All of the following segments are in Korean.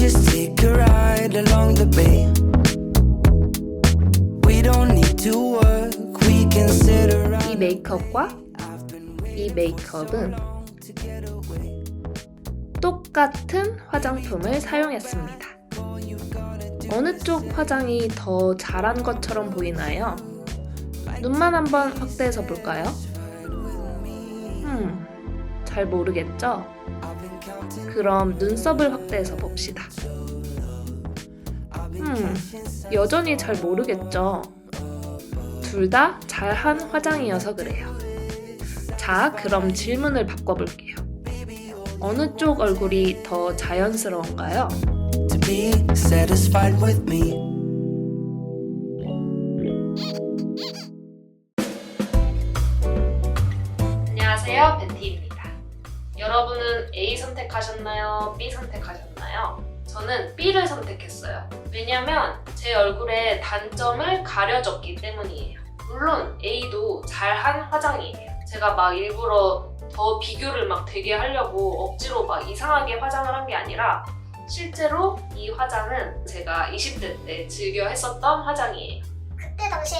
just take a ride along the bay. We don't need to work, we can sit 이 around. 메이크업과 이 메이크업은 똑같은 화장품을 사용했습니다. 어느 쪽 화장이 더 잘한 것처럼 보이나요? 눈만 한번 확대해서 볼까요? 음, 잘 모르겠죠? 그럼 눈썹을 확대해서 봅시다. 음, 여전히 잘 모르겠죠? 둘 다 잘한 화장이어서 그래요. 자, 그럼 질문을 바꿔볼게요. 어느 쪽 얼굴이 더 자연스러운가요? To be satisfied with me. 안녕하세요, 베티입니다. 여러분은 A 선택하셨나요? B 선택하셨나요? 저는 B를 선택했어요. 왜냐면 제 얼굴의 단점을 가려졌기 때문이에요. 물론 A도 잘한 화장이에요. 제가 막 일부러 더 비교를 막 되게 하려고 억지로 막 이상하게 화장을 한 게 아니라 실제로 이 화장은 제가 20대 때 즐겨 했었던 화장이에요. 그때 당시에는 뭐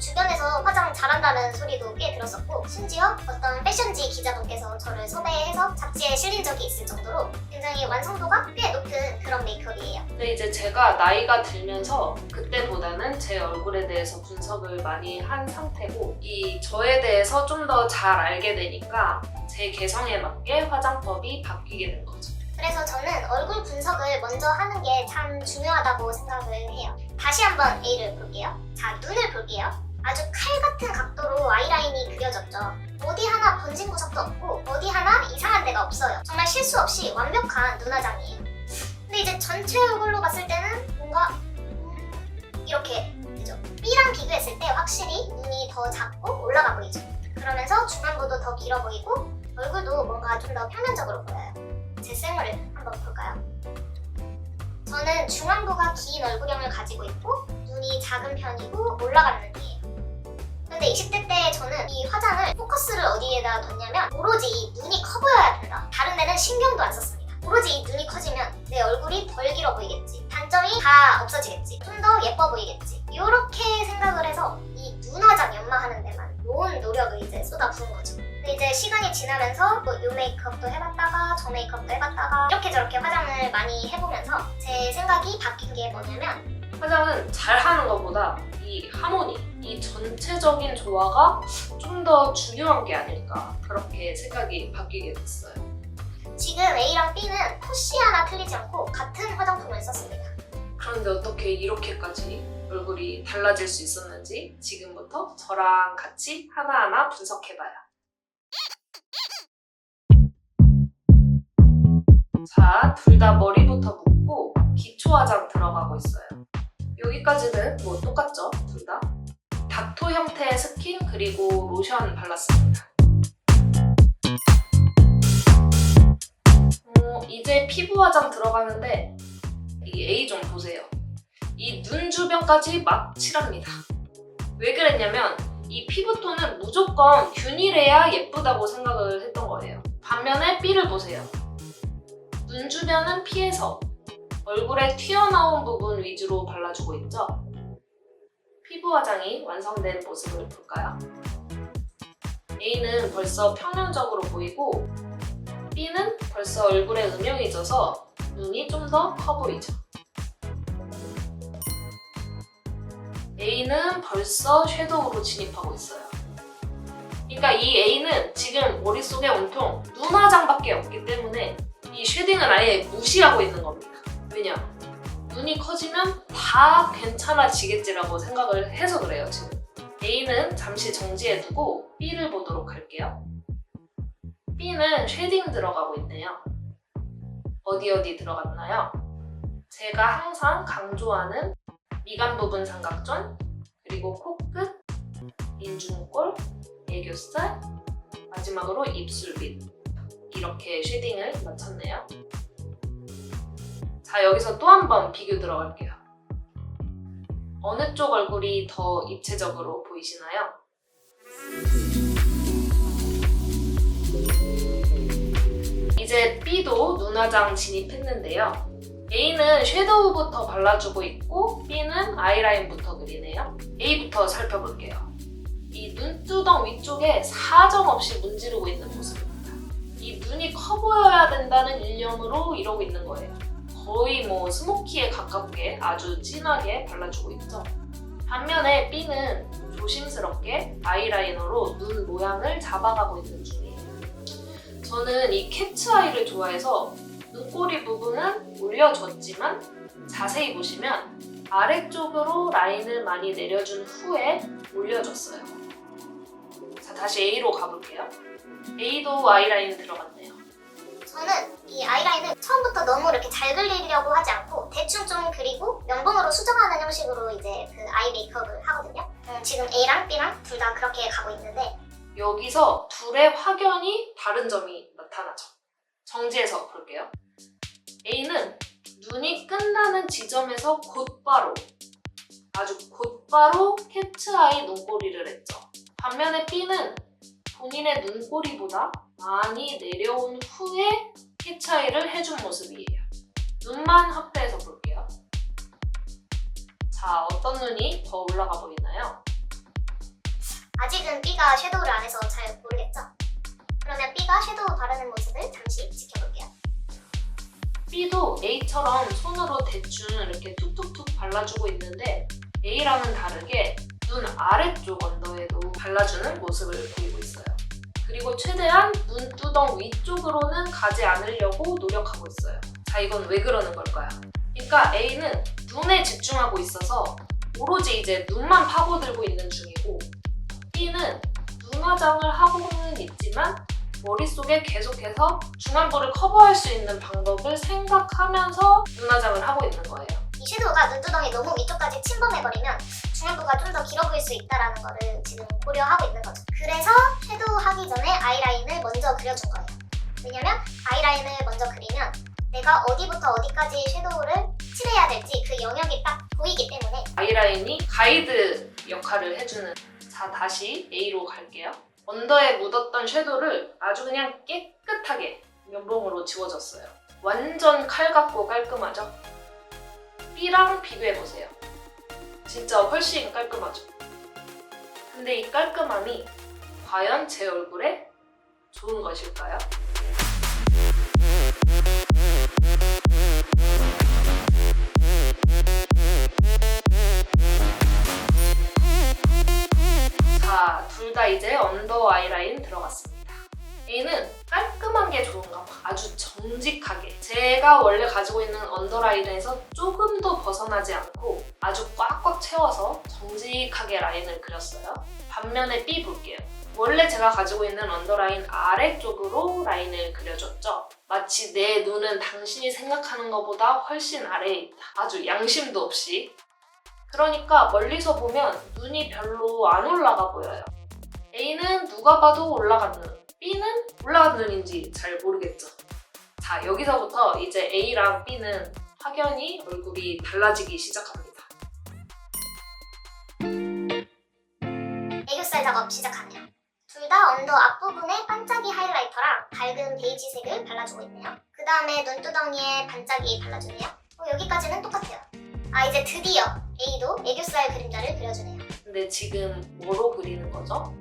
주변에서 화장 잘한다는 소리도 꽤 들었었고 심지어 어떤 패션지 기자분께서 저를 섭외해서 잡지에 실린 적이 있을 정도로 굉장히 완성도가 꽤 높은 그런 메이크업이에요. 근데 이제 제가 나이가 들면서 그때보다는 제 얼굴에 대해서 분석을 많이 한 상태고 이 저에 대해서 좀 더 잘 알게 되니까 제 개성에 맞게 화장법이 바뀌게 된 거죠. 그래서 저는 얼굴 분석을 먼저 하는 게 참 중요하다고 생각을 해요. 다시 한번 A를 볼게요. 자, 눈을 볼게요. 아주 칼 같은 각도로 아이라인이 그려졌죠. 어디 하나 번진 구석도 없고 어디 하나 이상한 데가 없어요. 정말 실수 없이 완벽한 눈화장이에요. 근데 이제 전체 얼굴로 봤을 때는 뭔가 음, 이렇게 그죠? B랑 비교했을 때 확실히 눈이 더 작고 올라가 보이죠. 그러면서 중안부도 더 길어 보이고 얼굴도 뭔가 좀더 표면적으로 보여요. 제 쌩얼을 한번 볼까요? 저는 중안부가 긴 얼굴형을 가지고 있고 눈이 작은 편이고 올라가는 눈이에요. 근데 20대 때 저는 이 화장을 포커스를 어디에다 뒀냐면 오로지 이 눈이 커 보여야 된다. 다른 데는 신경도 안 썼습니다. 오로지 이 눈이 커지면 내 얼굴이 덜 길어 보이겠지. 단점이 다 없어지겠지. 좀 더 예뻐 보이겠지. 이렇게 생각을 해서 이 눈화장 연마하는 데만 온 노력을 이제 쏟아 부은 거죠. 근데 이제 시간이 지나면서 뭐이 메이크업도 해봤다가 저 메이크업도 해봤다가 이렇게 저렇게 화장을 많이 해보면서 제 생각이 바뀐 게 뭐냐면 화장은 잘하는 것보다 이 하모니, 이 전체적인 조화가 좀 더 중요한 게 아닐까 그렇게 생각이 바뀌게 됐어요. 지금 A랑 B는 푸시 하나 틀리지 않고 같은 화장품을 썼습니다. 그런데 어떻게 이렇게까지 얼굴이 달라질 수 있었는지 지금부터 저랑 같이 하나하나 분석해봐요. 자, 둘 다 머리부터 묶고 기초 화장 들어가고 있어요. 여기까지는 뭐 똑같죠? 둘 다. 닥토 형태의 스킨 그리고 로션 발랐습니다. 어, 이제 피부 화장 들어가는데 이 A 좀 보세요. 이 눈 주변까지 막 칠합니다. 왜 그랬냐면 이 피부톤은 무조건 균일해야 예쁘다고 생각을 했던 거예요. 반면에 B를 보세요. 눈 주변은 피해서 얼굴에 튀어나온 부분 위주로 발라주고 있죠. 피부 화장이 완성된 모습을 볼까요? A는 벌써 평면적으로 보이고 B는 벌써 얼굴에 음영이 져서 눈이 좀 더 커 보이죠. A는 벌써 섀도우로 진입하고 있어요. 그러니까 이 A는 지금 머릿속에 온통 눈 화장밖에 없기 때문에 이 쉐딩을 아예 무시하고 있는 겁니다. 왜냐? 눈이 커지면 다 괜찮아지겠지라고 생각을 해서 그래요, 지금. A는 잠시 정지해 두고 B를 보도록 할게요. B는 쉐딩 들어가고 있네요. 어디 어디 들어갔나요? 제가 항상 강조하는 미간 부분 삼각존, 그리고 코끝, 인중골, 애교살, 마지막으로 입술 밑 이렇게 쉐딩을 마쳤네요. 자 여기서 또 한 번 비교 들어갈게요. 어느 쪽 얼굴이 더 입체적으로 보이시나요? 이제 B도 눈화장 진입했는데요. A는 섀도우부터 발라주고 있고 B는 아이라인부터 그리네요. A부터 살펴볼게요. 이 눈두덩 위쪽에 사정없이 문지르고 있는 모습입니다. 이 눈이 커 보여야 된다는 일념으로 이러고 있는 거예요. 거의 뭐 스모키에 가깝게 아주 진하게 발라주고 있죠. 반면에 B는 조심스럽게 아이라이너로 눈 모양을 잡아가고 있는 중이에요. 저는 이 캣츠 아이를 좋아해서 눈꼬리 부분은 올려줬지만 자세히 보시면 아래쪽으로 라인을 많이 내려준 후에 올려줬어요. 자, 다시 A로 가볼게요. A도 아이라인 들어갔네요. 저는 이 아이라인을 처음부터 너무 이렇게 잘 그리려고 하지 않고 대충 좀 그리고 면봉으로 수정하는 형식으로 이제 그 아이 메이크업을 하거든요. 음, 지금 A랑 B랑 둘 다 그렇게 가고 있는데 여기서 둘의 확연히 다른 점이 나타나죠. 정지해서 볼게요. A는 눈이 끝나는 지점에서 곧바로 아주 곧바로 캣츠아이 눈꼬리를 했죠. 반면에 B는 본인의 눈꼬리보다 많이 내려온 후에 캣츠아이를 해준 모습이에요. 눈만 확대해서 볼게요. 자, 어떤 눈이 더 올라가 보이나요? 아직은 B가 섀도우를 안 해서 잘 모르겠죠? 그러면 B가 섀도우 바르는 모습을 잠시 지켜볼게요. B도 A처럼 손으로 대충 이렇게 툭툭툭 발라주고 있는데 A랑은 다르게 눈 아래쪽 언더에도 발라주는 모습을 보이고 있어요. 그리고 최대한 눈두덩 위쪽으로는 가지 않으려고 노력하고 있어요. 자, 이건 왜 그러는 걸까요? 그러니까 A는 눈에 집중하고 있어서 오로지 이제 눈만 파고들고 있는 중이고 B는 눈 화장을 하고는 있지만 머릿속에 계속해서 중안부를 커버할 수 있는 방법을 생각하면서 눈화장을 하고 있는 거예요. 이 섀도우가 눈두덩이 너무 위쪽까지 침범해버리면 중안부가 좀 더 길어 보일 수 있다는 거를 지금 고려하고 있는 거죠. 그래서 섀도우 하기 전에 아이라인을 먼저 그려준 거예요. 왜냐면 아이라인을 먼저 그리면 내가 어디부터 어디까지 섀도우를 칠해야 될지 그 영역이 딱 보이기 때문에 아이라인이 가이드 역할을 해주는 자 다시 A로 갈게요. 언더에 묻었던 섀도우를 아주 그냥 깨끗하게 면봉으로 지워줬어요. 완전 칼 같고 깔끔하죠? B랑 비교해보세요. 진짜 훨씬 깔끔하죠? 근데 이 깔끔함이 과연 제 얼굴에 좋은 것일까요? 자, 둘 다 이제 언더 아이라인 들어갔습니다. A는 깔끔한 게 좋은가 봐. 아주 정직하게. 제가 원래 가지고 있는 언더 라인에서 조금도 벗어나지 않고 아주 꽉꽉 채워서 정직하게 라인을 그렸어요. 반면에 B 볼게요. 원래 제가 가지고 있는 언더라인 아래쪽으로 라인을 그려줬죠. 마치 내 눈은 당신이 생각하는 것보다 훨씬 아래에 있다. 아주 양심도 없이 그러니까 멀리서 보면 눈이 별로 안 올라가 보여요. A는 누가 봐도 올라간 눈, B는 올라간 눈인지 잘 모르겠죠. 자, 여기서부터 이제 A랑 B는 확연히 얼굴이 달라지기 시작합니다. 애교살 작업 시작하네요. 둘 다 언더 앞부분에 반짝이 하이라이터랑 밝은 베이지색을 발라주고 있네요. 그 다음에 눈두덩이에 반짝이 발라주네요. 어, 여기까지는 똑같아요. 아 이제 드디어 A도 애교살 그림자를 그려주네요. 근데 지금 뭐로 그리는 거죠?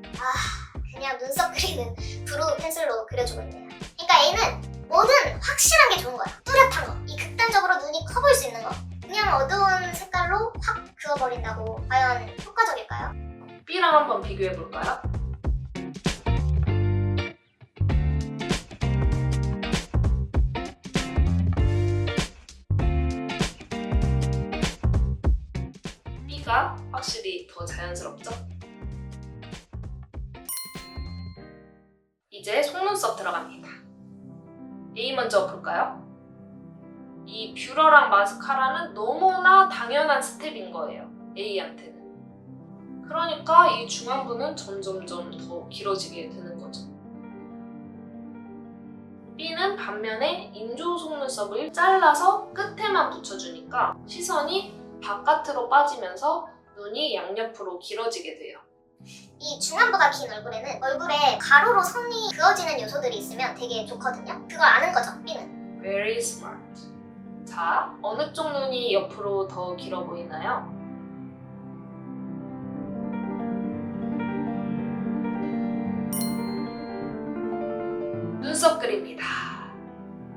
그냥 눈썹 그리는 브로우 펜슬로 그려주고 있네요. 그러니까 A는 뭐든 확실한 게 좋은 거야. 뚜렷한 거. 이 극단적으로 눈이 커 보일 수 있는 거. 그냥 어두운 색깔로 확 그어버린다고 과연 효과적일까요? B랑 한번 비교해 볼까요? B가 확실히 더 자연스럽죠? 이제 속눈썹 들어갑니다. A 먼저 볼까요? 이 뷰러랑 마스카라는 너무나 당연한 스텝인 거예요. A한테는. 그러니까 이 중안부는 점점점 더 길어지게 되는 거죠. B는 반면에 인조 속눈썹을 잘라서 끝에만 붙여주니까 시선이 바깥으로 빠지면서 눈이 양옆으로 길어지게 돼요. 이 중안부가 긴 얼굴에는 얼굴에 가로로 선이 그어지는 요소들이 있으면 되게 좋거든요. 그걸 아는 거죠, B는. Very smart. 자, 자, 어느 쪽 눈이 옆으로 더 길어 보이나요? 눈썹 그립니다.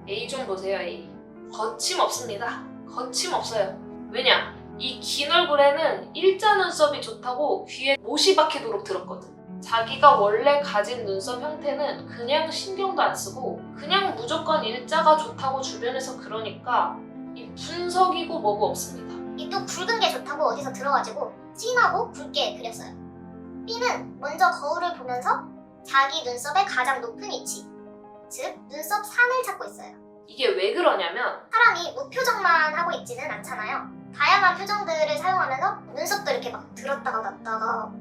A 좀 보세요, A. 거침없습니다. 거침없어요. 왜냐? 이 긴 얼굴에는 일자 눈썹이 좋다고 귀에 못이 박히도록 들었거든. 자기가 원래 가진 눈썹 형태는 그냥 신경도 안 쓰고 그냥 무조건 일자가 좋다고 주변에서 그러니까 이 분석이고 뭐고 없습니다. 이또 굵은 게 좋다고 어디서 들어가지고 진하고 굵게 그렸어요. B는 먼저 거울을 보면서 자기 눈썹의 가장 높은 위치, 즉 눈썹 산을 찾고 있어요. 이게 왜 그러냐면 사람이 무표정만 하고 있지는 않잖아요. 다양한 표정들을 사용하면서 눈썹도 이렇게 막 들었다가 놨다가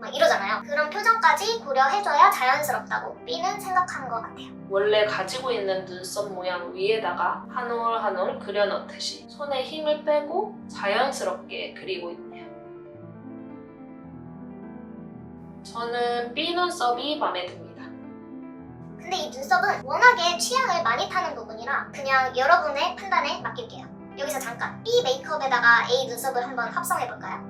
막 이러잖아요. 그런 표정까지 고려해줘야 자연스럽다고 B는 생각하는 것 같아요. 원래 가지고 있는 눈썹 모양 위에다가 한 올 한 올 그려 넣듯이 손에 힘을 빼고 자연스럽게 그리고 있네요. 저는 B 눈썹이 마음에 듭니다. 근데 이 눈썹은 워낙에 취향을 많이 타는 부분이라 그냥 여러분의 판단에 맡길게요. 여기서 잠깐 B 메이크업에다가 A 눈썹을 한번 합성해볼까요?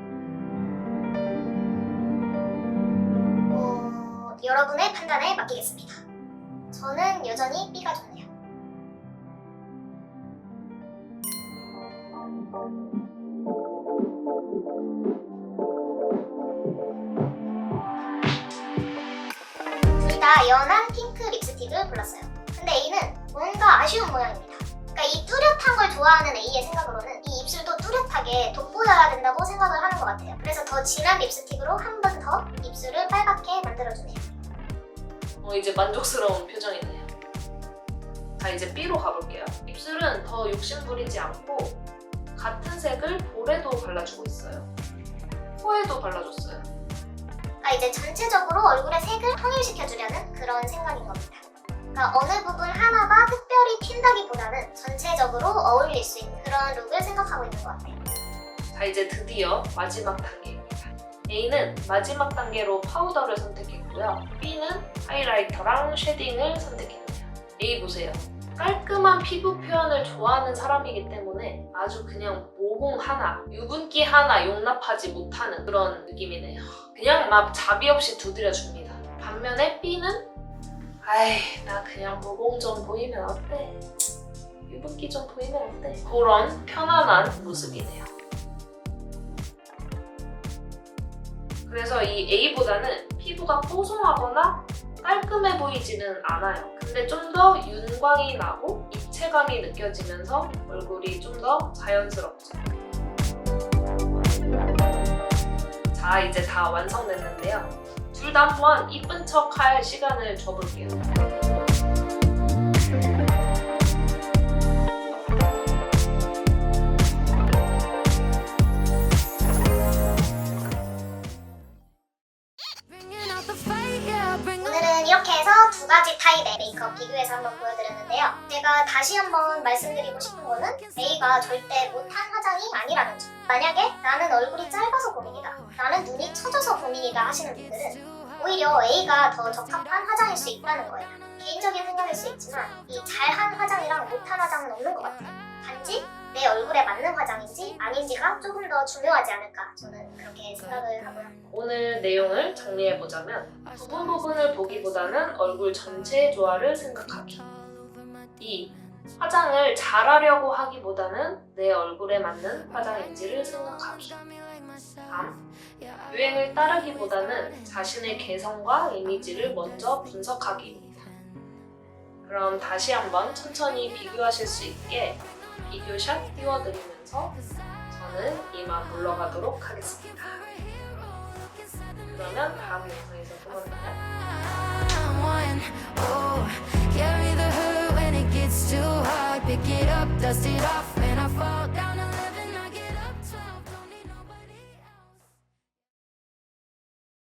어, 여러분의 판단에 맡기겠습니다. 저는 여전히 B가 좋네요. 둘 다 연한 핑크 립스틱을 골랐어요. 근데 A는 뭔가 아쉬운 모양입니다. 이 뚜렷한 걸 좋아하는 A의 생각으로는 이 입술도 뚜렷하게 돋보여야 된다고 생각을 하는 것 같아요. 그래서 더 진한 립스틱으로 한 번 더 입술을 빨갛게 만들어주네요. 어, 이제 만족스러운 표정이네요. 자, 이제 B로 가볼게요. 입술은 더 욕심 부리지 않고 같은 색을 볼에도 발라주고 있어요. 코에도 발라줬어요. 그러니까 이제 전체적으로 얼굴의 색을 통일시켜주려는 그런 생각인 겁니다. 그러니까 어느 부분 하나가 특별히 튄다기보다는 전체적으로 어울릴 수 있는 그런 룩을 생각하고 있는 것 같아요. 자, 이제 드디어 마지막 단계입니다. A는 마지막 단계로 파우더를 선택했고요. B는 하이라이터랑 쉐딩을 선택했네요. A 보세요. 깔끔한 피부 표현을 좋아하는 사람이기 때문에 아주 그냥 모공 하나, 유분기 하나 용납하지 못하는 그런 느낌이네요. 그냥 막 자비 없이 두드려 줍니다. 반면에 B는 아이, 나 그냥 모공 좀 보이면 어때? 유분기 좀 보이면 어때? 그런 편안한 모습이네요. 그래서 이 A보다는 피부가 뽀송하거나 깔끔해 보이지는 않아요. 근데 좀 더 윤광이 나고 입체감이 느껴지면서 얼굴이 좀 더 자연스럽죠. 자, 이제 다 완성됐는데요. 둘 다 한번 이쁜 척 할 시간을 줘볼게요. 오늘은 이렇게 해서 두 가지 타입의 메이크업 비교해서 한번 보여드렸는데요. 제가 다시 한번 말씀드리고 싶은 거는 A가 절대 못한 화장이 아니라는 점. 만약에 나는 얼굴이 짧아서 고민이다. 나는 눈이 처져서 고민이다 하시는 분들은 오히려 A가 더 적합한 화장일 수 있다는 거예요. 개인적인 생각일 수 있지만 이 잘한 화장이랑 못한 화장은 없는 것 같아요. 단지 내 얼굴에 맞는 화장인지 아닌지가 조금 더 중요하지 않을까 저는 그렇게 생각을 하고요. 오늘 내용을 정리해보자면 부분 부분을 보기보다는 얼굴 전체의 조화를 생각하기 2. 화장을 잘하려고 하기보다는 내 얼굴에 맞는 화장인지를 생각하기 3. 유행을 따르기보다는 자신의 개성과 이미지를 먼저 분석하기입니다. 그럼 다시 한번 천천히 비교하실 수 있게 비교샷 띄워드리면서 저는 이만 물러가도록 하겠습니다. 그러면 다음 영상에서 또 만나요. it's too hard. Pick it up, dust it off and I fall down.